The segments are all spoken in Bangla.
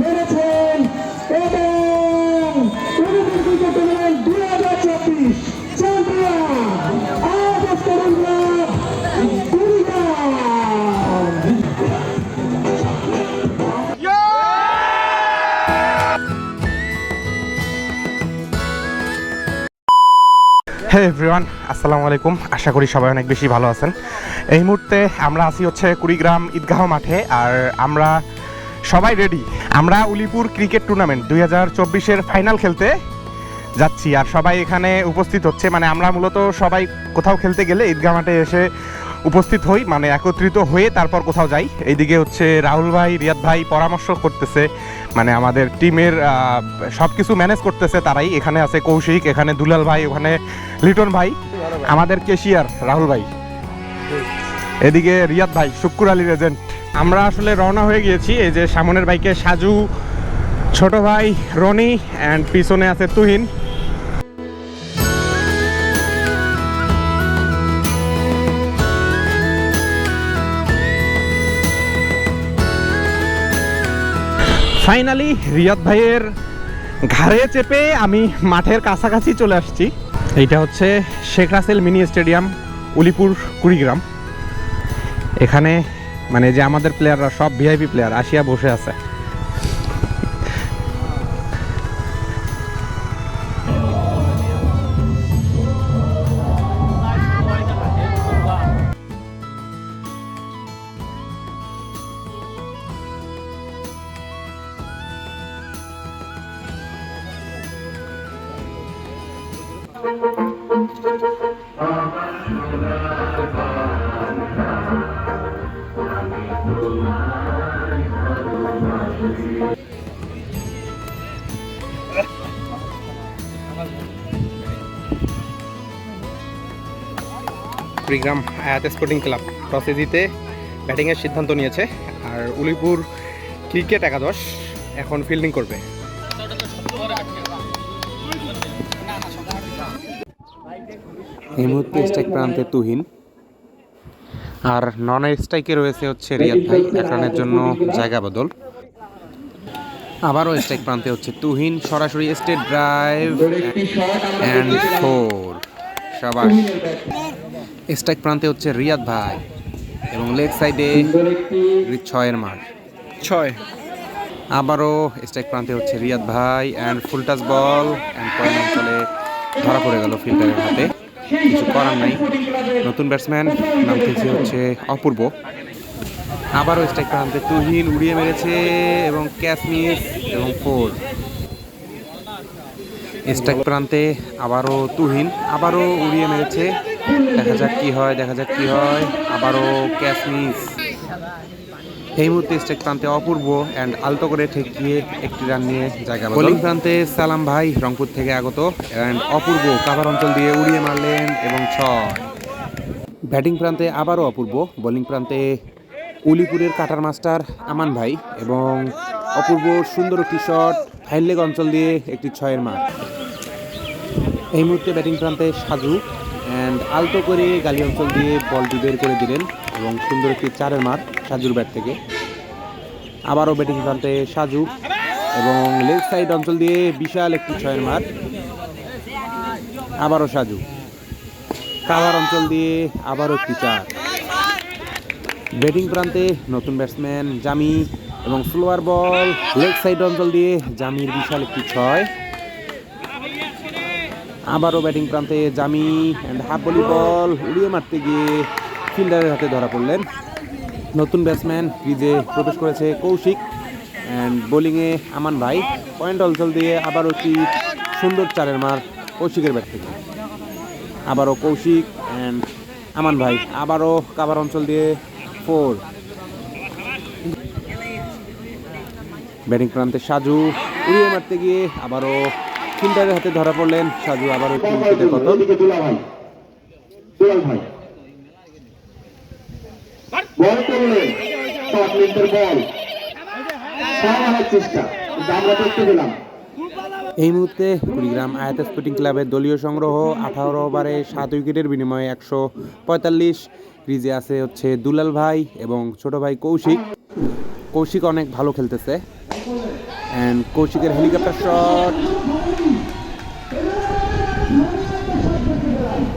মেরেছেন এবং কুড়িগ্রাম এভরিওয়ান আসসালামু আলাইকুম। আশা করি সবাই অনেক বেশি ভালো আছেন। এই মুহূর্তে আমরা আছি হচ্ছে কুড়িগ্রাম ঈদগাহ মাঠে, আর আমরা সবাই রেডি আমরা উলিপুর ক্রিকেট টুর্নামেন্ট দুই হাজার চব্বিশের ফাইনাল খেলতে যাচ্ছি আর সবাই এখানে উপস্থিত হচ্ছে। মানে আমরা মূলত সবাই কোথাও খেলতে গেলে ঈদগাহ মাঠে এসে উপস্থিত হই মানে একত্রিত হয়ে তারপর কোথাও যাই। এইদিকে হচ্ছে রাহুল ভাই রিয়াদ ভাই পরামর্শ করতেছে। মানে আমাদের টিমের সব কিছু ম্যানেজ করতেছে তারাই। এখানে আছে কৌশিক এখানে দুলাল ভাই ওখানে লিটন ভাই। আমাদের কেশিয়ার রাহুল ভাই। এদিকে রিয়াদ ভাই শুক্কুর আলী রেজেন্ট আমরা আসলে রওনা হয়ে গিয়েছি এই যে সামনের বাইকে সাজু, ছোট ভাই রনি অ্যান্ড পিছনে আছে তুহিন। ফাইনালি রিয়াদ ভাইয়ের ঘাড়ে চেপে আমি মাঠের কাছাকাছি চলে আসছি। এইটা হচ্ছে শেখ রাসেল মিনি স্টেডিয়াম, উলিপুর, কুড়িগ্রাম। এখানে মানে যে আমাদের প্লেয়াররা সব ভিআইপি প্লেয়ার আসিয়া বসে আছে। কুড়িগ্রাম আয়াত স্পোর্টিং ক্লাব টসে জিতে ব্যাটিংয়ের সিদ্ধান্ত নিয়েছে আর উলিপুর ক্রিকেট একাদশ এখন ফিল্ডিং করবে। এই মুহূর্তে স্ট্রাইক প্রান্তে তুহিন। আর নন স্ট্রাইকে রয়েছে হচ্ছে রিয়াদ ভাই। এক রানের জন্য জায়গা বদল। আবারও স্ট্রাইক প্রান্তে হচ্ছে তুহিন সরাসরি স্টেট ড্রাইভ অ্যান্ড ফোর সবাস। স্ট্রাইক প্রান্তে হচ্ছে রিয়াদ ভাই এবং লেগ সাইডে ছয়ের মার ছয়। আবারও স্ট্রাইক প্রান্তে হচ্ছে রিয়াদ ভাই and full toss ball and point অঞ্চলে ধরা পড়ে গেল ফিল্ডারের হাতে। কিছু করার নাই। নতুন ব্যাটসম্যান নাম খেলছে হচ্ছে অপূর্ব। আবারও স্ট্রাইক প্রান্তে তুহিন উড়িয়ে মেরেছে এবং ক্যাচ মিস এবং ফোর। স্ট্রাইক প্রান্তে আবারও তুহিন আবারও উড়িয়ে মেরেছে। দেখা যাক কি হয় দেখা যাক কি হয়। আবারও ক্যাচ মিস এই মুহূর্তে স্ট্রাইক প্রান্তে অপূর্ব অ্যান্ড আলতো করে ঠেকিয়ে একটি রান নিয়ে জায়গা বোলিং প্রান্তে সালাম ভাই রংপুর থেকে আগত অ্যান্ড অপূর্ব কাভার অঞ্চল দিয়ে উড়িয়ে মারলেন এবং ছয়। ব্যাটিং প্রান্তে আবারও অপূর্ব বোলিং প্রান্তে উলিপুরের কাটার মাস্টার আমান ভাই এবং অপূর্ব সুন্দর একটি শট ফাইল লেগ অঞ্চল দিয়ে একটি ছয়ের মার এই মুহূর্তে ব্যাটিং প্রান্তে সাজু অ্যান্ড আলতো করে গালি অঞ্চল দিয়ে বলটি বের করে দিলেন এবং সুন্দর একটি চারের মার সাজুর ব্যাট থেকে। আবারও ব্যাটিং প্রান্তে সাজু এবং লেগ সাইড অঞ্চল দিয়ে বিশাল একটি ছয়ের মার। আবারও সাজু। কাভার অঞ্চল দিয়ে আবারও একটি চার। ব্যাটিং প্রান্তে নতুন ব্যাটসম্যান জামি এবং স্লোয়ার বল লেগ সাইড অঞ্চল দিয়ে জামির বিশাল একটি ছয়। আবারও ব্যাটিং প্রান্তে জামি অ্যান্ড হাফ বলি বল উড়িয়ে মারতে গিয়ে ফিল্ডারের হাতে ধরা পড়লেন। নতুন ব্যাটসম্যান ক্রিজে প্রবেশ করেছে কৌশিক অ্যান্ড বোলিংয়ে আমান ভাই। পয়েন্ট অঞ্চল দিয়ে আবারও একটি সুন্দর চারের মার কৌশিকের ব্যাট থেকে। আবারও কৌশিক অ্যান্ড আমান ভাই আবারও কাবার অঞ্চল দিয়ে ফোর ব্যাটিং প্রান্তে সাজু উড়িয়ে মারতে গিয়ে আবারও ফিল্ডারের হাতে ধরা পড়লেন সাজু উইকেটের পতন। এই মুহূর্তে কুড়িগ্রাম আয়াত স্পোর্টিং ক্লাবের দলীয় সংগ্রহ আঠারো ওভারে সাত উইকেটের বিনিময়ে একশো পঁয়তাল্লিশ। ক্রিজে আছে হচ্ছে দুলাল ভাই এবং ছোট ভাই কৌশিক। কৌশিক অনেক ভালো খেলতেছে। অ্যান্ড কৌশিকের হেলিকপ্টার শট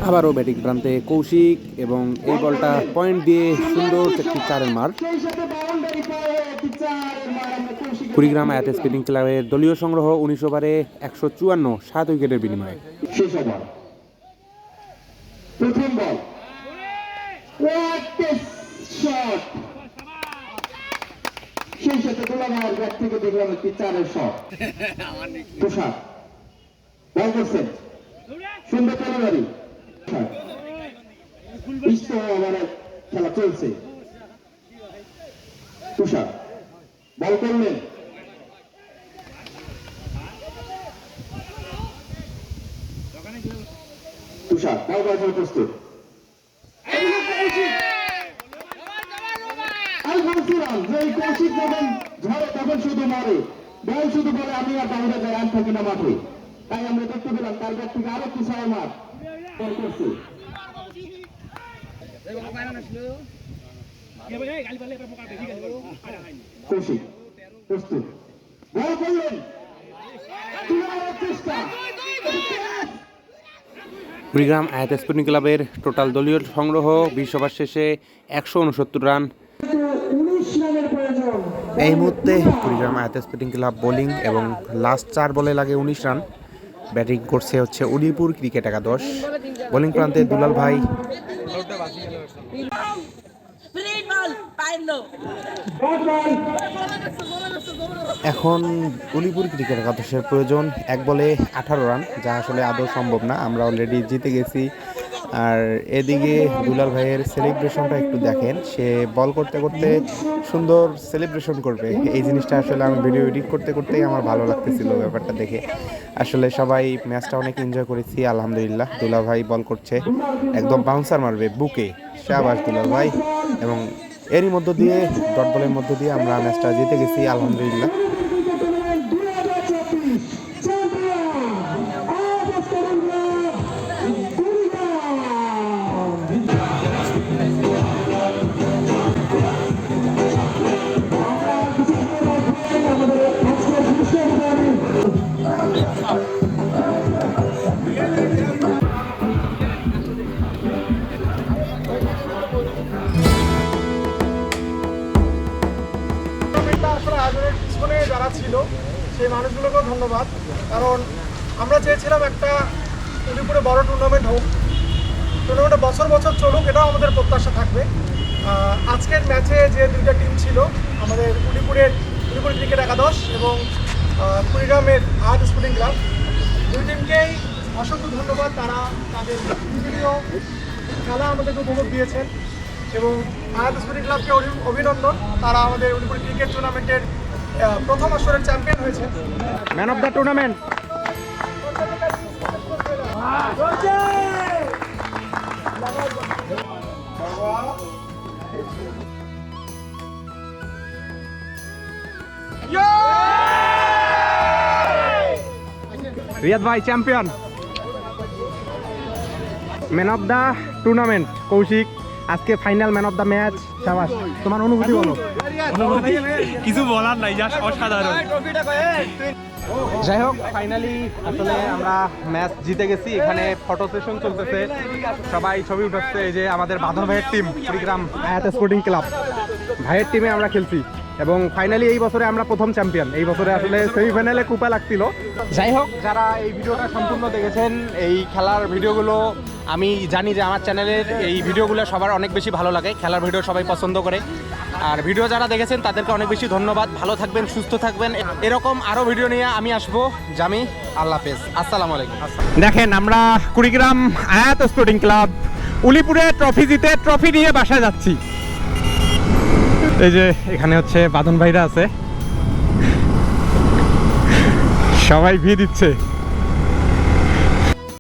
আবারও ব্যাটিং প্রান্তে কৌশিক এবং এই বলটা পয়েন্ট দিয়ে সুন্দর একটি চারের মার। কুড়িগ্রাম অ্যাথ স্পিনিং ক্লাবের দলীয় সংগ্রহ উনিশ ওভারে একশো চুয়ান্ন, সাত উইকেটের বিনিময়ে। প্রথম বল। সেই সাথে গোলামার ব্যাট থেকে দেখলাম একটি চারের শট তুষার বল করছেন সুন্দর ইস্ত আমার খেলা চলছে। তুষার বল করলেন তুষার বল করার প্রস্তুত। বলছিলাম যে কৌশিক যখন ঝড়ে তখন শুধু মারে। বল শুধু বলে, আমি আর যাই রান থাকি না মাঠে। তাই আমরা দেখতে পেলাম তার থেকে আরও একটি ছয় মার করছে। কৌশিক, প্রস্তুত। বল করলেন। কুড়িগ্রাম অ্যাথ স্পিনিং ক্লাবের টোটাল দলীয় সংগ্রহ বিশ ওভার শেষে একশো উনসত্তর রান এই মুহূর্তে কুড়িগ্রাম অ্যাথ স্পিনিং ক্লাব বোলিং এবং লাস্ট চার বলে লাগে উনিশ রান। ব্যাটিং করছে হচ্ছে উদয়পুর ক্রিকেট একাদশ। বোলিং প্রান্তে দুলাল ভাই। এখন উলিপুর ক্রিকেট একাদশের প্রয়োজন এক বলে আঠারো রান, যা আসলে আদৌ সম্ভব না। আমরা অলরেডি জিতে গেছি আর এদিকে দুলাল ভাইয়ের সেলিব্রেশনটা একটু দেখেন। সে বল করতে করতে সুন্দর সেলিব্রেশন করবে। এই জিনিসটা আসলে আমি ভিডিও এডিট করতে করতেই আমার ভালো লাগতেছিল ব্যাপারটা দেখে। আসলে সবাই ম্যাচটা অনেক এনজয় করেছি, আলহামদুলিল্লাহ। দুলা ভাই বল করছে, একদম বাউন্সার মারবে বুকে। শাহবাজ দুলাল ভাই। এবং এরই মধ্য দিয়ে ডট বলের মধ্য দিয়ে আমরা ম্যাচটা জিতে গেছি, আলহামদুলিল্লাহ। ছিল, সেই মানুষগুলোকেও ধন্যবাদ। কারণ আমরা চেয়েছিলাম একটা উলিপুরে বড় টুর্নামেন্ট হোক। টুর্নামেন্টটা বছর বছর চলুক, এটাও আমাদের প্রত্যাশা থাকবে। আজকের ম্যাচে যে দুইটা টিম ছিল, আমাদের উলিপুরের উলিপুর ক্রিকেট একাদশ এবং কুড়িগ্রামের আর্ট স্পোর্টিং ক্লাব দুই টিমকেই অসংখ্য ধন্যবাদ। তারা তাদের বিভিন্ন খেলা আমাদেরকে উপভোগ দিয়েছেন এবং আয়াত স্পোর্টিং ক্লাবকে অভি- অভিনন্দন। তারা আমাদের উলিপুর ক্রিকেট টুর্নামেন্টের প্রথম আসরের চ্যাম্পিয়ন হয়েছে man of the tournament Riyad ভাই, champion. Man of the tournament Koushik. আজকে final man of the match সাবাস তোমার অনুভূতি বলো। কিছু বলার নাই জাস্ট অসাধারণ। যাই হোক ফাইনালি আসলে আমরা ম্যাচ জিতে গেছি এখানে ফটো সেশন চলতেছে। সবাই ছবি উঠাচ্ছে এই যে আমাদের বাঁধন ভাইয়ের team Kurigram Ayat sporting club ভাইয়ের টিমে আমরা খেলছি এবং ফাইনালি এই বছরে আমরা প্রথম চ্যাম্পিয়ন এই বছরে আসলে সেমিফাইনালে কুপা লাগছিল। যাই হোক যারা এই ভিডিওটা সম্পূর্ণ দেখেছেন এই খেলার ভিডিওগুলো আমি জানি যে আমার চ্যানেলের এই ভিডিওগুলো সবার অনেক বেশি ভালো লাগে, খেলার ভিডিও সবাই পছন্দ করে। আর ভিডিও যারা দেখেছেন, তাদেরকে অনেক বেশি ধন্যবাদ। ভালো থাকবেন, সুস্থ থাকবেন। এরকম আরও ভিডিও নিয়ে আমি আসব। জামি, আল্লাহ হাফেজ। আসসালামু আলাইকুম। দেখেন, আমরা কুড়িগ্রাম আয়াত স্পোর্টিং ক্লাব, উলিপুরে ট্রফি জিতে ট্রফি নিয়ে বাসায় যাচ্ছি। এই যে এখানে হচ্ছে বাদন ভাইরা আছে। সবাই ভিড় দিচ্ছে।